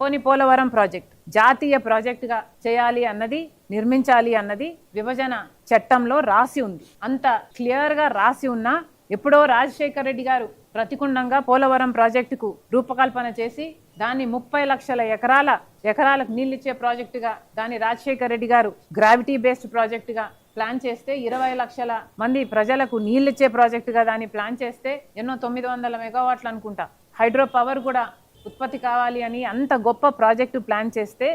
పోని పోలవరం ప్రాజెక్ట్. జాతీయ ప్రాజెక్టుగా చేయాలి అన్నది నిర్మించాలి అన్నది విభజన చట్టంలో రాసి ఉంది. అంత క్లియర్గా రాసి ఉన్నా ఎప్పుడో రాజశేఖర రెడ్డి గారు ప్రతికుండంగా పోలవరం ప్రాజెక్టుకు రూపకల్పన చేసి దాన్ని ముప్పై లక్షల ఎకరాల ఎకరాలకు నీళ్ళిచ్చే ప్రాజెక్టుగా దాన్ని రాజశేఖర రెడ్డి గారు గ్రావిటీ బేస్డ్ ప్రాజెక్టుగా ప్లాన్ చేస్తే ఇరవై లక్షల మంది ప్రజలకు నీళ్ళిచ్చే ప్రాజెక్టుగా దాన్ని ప్లాన్ చేస్తే ఎన్నో తొమ్మిది వందల మెగావాట్లు అనుకుంటా. హైడ్రో పవర్ కూడా ఉత్పత్తి కావాలి అని అంత గొప్ప ప్రాజెక్టు ప్లాన్ చేస్తే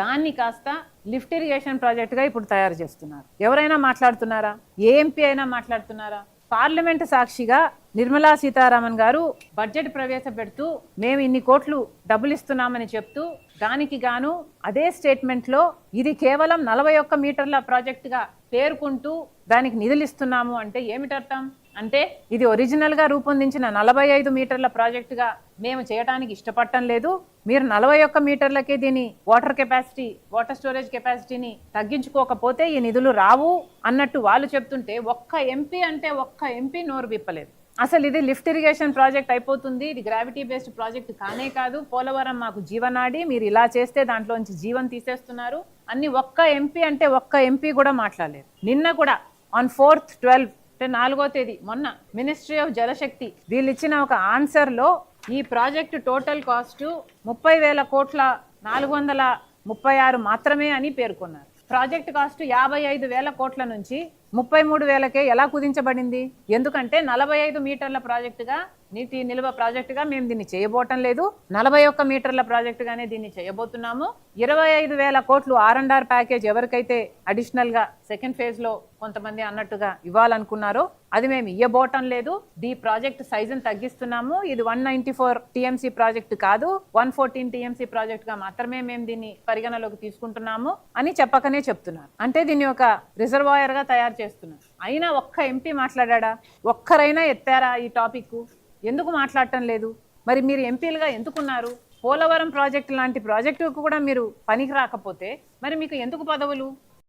దాన్ని కాస్త లిఫ్ట్ ఇరిగేషన్ ప్రాజెక్టుగా ఇప్పుడు తయారు చేస్తున్నారు. ఎవరైనా మాట్లాడుతున్నారా? ఏఎంపీ అయినా మాట్లాడుతున్నారా? పార్లమెంట్ సాక్షిగా నిర్మలా సీతారామన్ గారు బడ్జెట్ ప్రవేశపెడుతూ మేము ఇన్ని కోట్లు డబ్బులు ఇస్తున్నామని చెప్తూ దానికి గాను అదే స్టేట్మెంట్లో ఇది కేవలం నలభై ఒక్క మీటర్ల ప్రాజెక్టుగా పేర్కొంటూ దానికి నిధులు ఇస్తున్నాము అంటే ఏమిటర్థం? అంటే ఇది ఒరిజినల్గా రూపొందించిన నలభై ఐదు మీటర్ల ప్రాజెక్టుగా మేము చేయడానికి ఇష్టపడటం లేదు. మీరు నలభై ఒక్క మీటర్లకే దీని వాటర్ కెపాసిటీ వాటర్ స్టోరేజ్ కెపాసిటీని తగ్గించుకోకపోతే ఈ నిధులు రావు అన్నట్టు వాళ్ళు చెప్తుంటే ఒక్క ఎంపీ అంటే ఒక్క ఎంపీ నోరు విప్పలేదు. అసలు ఇది లిఫ్ట్ ఇరిగేషన్ ప్రాజెక్ట్ అయిపోతుంది. ఇది గ్రావిటీ బేస్డ్ ప్రాజెక్ట్ కానే కాదు. పోలవరం మాకు జీవనాడి. మీరు ఇలా చేస్తే దాంట్లోంచి జీవం తీసేస్తున్నారు. అన్ని ఒక్క ఎంపీ అంటే ఒక్క ఎంపీ కూడా మాట్లాడలేదు. నిన్న కూడా ఆన్ ఫోర్త్ ట్వెల్వ్ అంటే నాలుగో తేదీ మొన్న మినిస్ట్రీ ఆఫ్ జలశక్తి వీళ్ళు ఇచ్చిన ఒక ఆన్సర్లో ఈ ప్రాజెక్టు టోటల్ కాస్ట్ ముప్పై వేల కోట్ల నాలుగు వందల ముప్పై ఆరు మాత్రమే అని పేర్కొన్నారు. ప్రాజెక్ట్ కాస్ట్ యాభై ఐదు వేల కోట్ల నుంచి ముప్పై మూడు వేలకే ఎలా కుదించబడింది? ఎందుకంటే నలభై ఐదు మీటర్ల ప్రాజెక్టుగా నీటి నిల్వ ప్రాజెక్టుగా మేము దీన్ని చేయబోటం లేదు. నలభై ఒక్క మీటర్ల ప్రాజెక్టుగానే దీన్ని చేయబోతున్నాము. ఇరవై ఐదు వేల కోట్లు ఆర్ అండ్ ఆర్ ప్యాకేజ్ ఎవరికైతే అడిషనల్గా సెకండ్ ఫేజ్లో కొంతమంది అన్నట్టుగా ఇవ్వాలనుకున్నారో అది మేము ఇవ్వబోవటం లేదు. ఈ ప్రాజెక్ట్ సైజును తగ్గిస్తున్నాము. ఇది one ninety four TMC project కాదు. వన్ ఫోర్టీన్ టీఎంసీ ప్రాజెక్ట్గా మాత్రమే మేము దీన్ని పరిగణలోకి తీసుకుంటున్నాము అని చెప్పకనే చెప్తున్నారు. అంటే దీన్ని ఒక రిజర్వాయర్గా తయారు చేస్తున్నారు అయినా ఒక్క ఎంపీ మాట్లాడా ఒక్కరైనా ఎత్తారా ఈ టాపిక్? ఎందుకు మాట్లాడటం లేదు? మరి మీరు ఎంపీలుగా ఎందుకున్నారు? పోలవరం ప్రాజెక్టు లాంటి ప్రాజెక్టుకు కూడా మీరు పనికి రాకపోతే మరి మీకు ఎందుకు పదవులు?